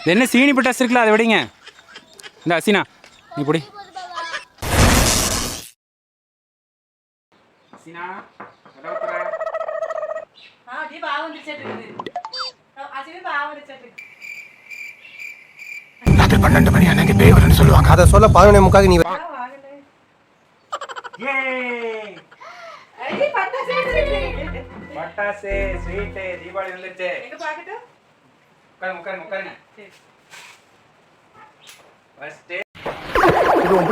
இது என்ன சீனி பட்டாசு இருக்குல்ல அதை விடுங்க. இந்த அசினா நீ பிடி. அசினா கதவை திற. ആ பன்னெண்டு மணி அன்னைக்கு பேய் வரும்னு சொல்லுவாங்க. அதை சொல்ல பதினொன்று முக்காக நீ தீபாவளி வந்துருச்சு. உட்காருங்க உட்காருங்க உட்காருங்க. இது உன்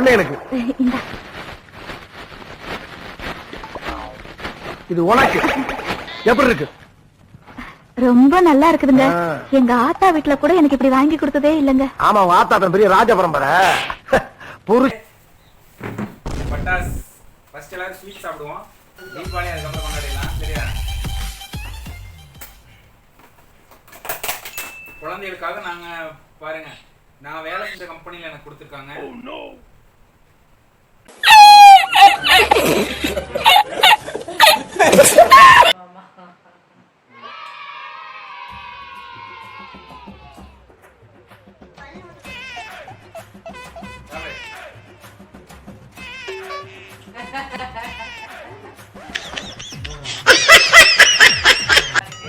இது உனக்கு. எப்படி இருக்கு? ரொம்ப நல்லா இருக்குதுங்க. எங்க ஆத்தா வீட்ல கூட எனக்கு இப்படி வாங்கி கொடுத்ததே இல்லைங்க. ஆமா வாத்தாத்தன் பெரிய ராஜ பரம்பரை. புரு பட்டாஸ் ஃபர்ஸ்ட் எல்லாரும் ஸ்வீட் சாப்பிடுவோம். தீபாவளி அதுக்கப்புறம் கொண்டாடிடலாம் சரியா? குழந்தைகளுக்காக நாங்க பாருங்க நான் வேலை செஞ்ச கம்பெனில எனக்கு கொடுத்துருக்காங்க.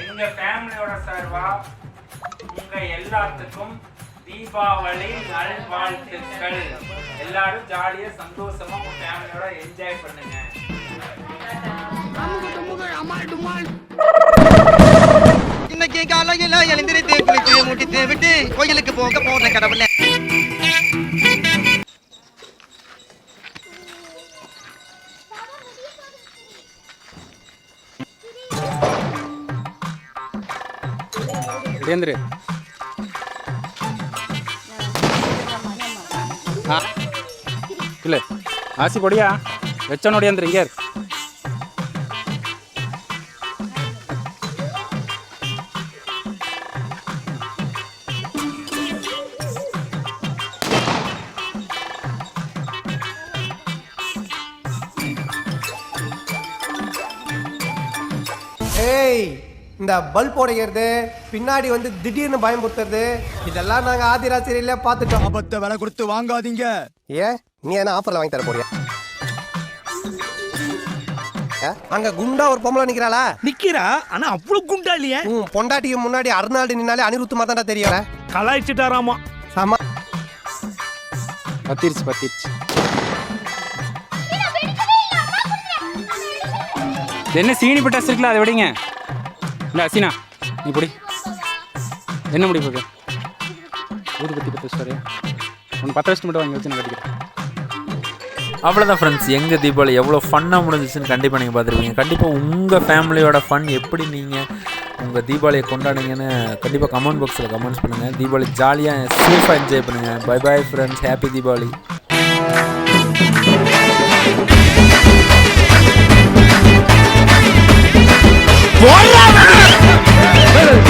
எங்க ஃபேமிலியோட சார்பா உங்க எல்லாத்துக்கும் தீபாவளி நல்வாழ்த்துக்கள். எல்லாரும் ஜாலியா சந்தோஷமா உங்க ஃபேமிலியோட என்ஜாய் பண்ணுங்க. இன்னைக்கு காலையில எழுந்திருத்து குளித்து முடித்து விட்டு கோயிலுக்கு போக போற கடவுளே. இடையந்திரு ஆ இல்லை ஆசி பொடியா வச்சோன்னு ஒடியாந்துரு இங்கே இரு. ஏய் இந்த பல்ப் உடைக்கிறது பின்னாடி வந்து திடீர்னு பயமுறுத்துறது இதெல்லாம் நாங்க ஆதிராசிரியில பார்த்துட்டோம். ஆபத்தை விலை கொடுத்து வாங்காதீங்க. ஏன்? நீ என்ன ஆஃபர்ல வாங்கி தர போறியா? ஏ, அங்க குண்டா ஒரு பொம்பளை நிக்கிறாளா? நிக்கிறா ஆனா அவ்வளவு குண்டா இல்லையே. உன் பொண்டாட்டிக்கு முன்னாடி அருணாடு நின்னாலே அனிருத்து மாதிரி தான்டா தெரியல கலாய்ச்சிட்டாராமா. ஆமா பத்திருச்சு பத்திருச்சு. என்ன சீனி பட்டாசு இருக்குல்ல அதை விடுங்க. இல்லை அசினா நீ பிடி. என்ன முடி போகுது ஊதுபத்தி பத்து வச்சு ஒன்று பத்து வருஷம் மட்டும் வாங்கி வச்சு நான் கட்டிக்கிறேன். அவ்வளோதான் ஃப்ரெண்ட்ஸ் எங்கள் தீபாவளி? எவ்வளோ ஃபன்னாக முடிஞ்சிச்சுன்னு கண்டிப்பாக நீங்கள் பார்த்துருப்பீங்க. கண்டிப்பாக உங்கள் ஃபேமிலியோட ஃபன் எப்படி நீங்கள் உங்கள் தீபாவளியை கொண்டாடுங்கன்னு கண்டிப்பாக கமெண்ட் பாக்ஸில் கமெண்ட்ஸ் பண்ணுங்கள் தீபாவளி ஜாலியாக சேஃபாக என்ஜாய் பண்ணுங்கள் bye bye friends happy Deepavali.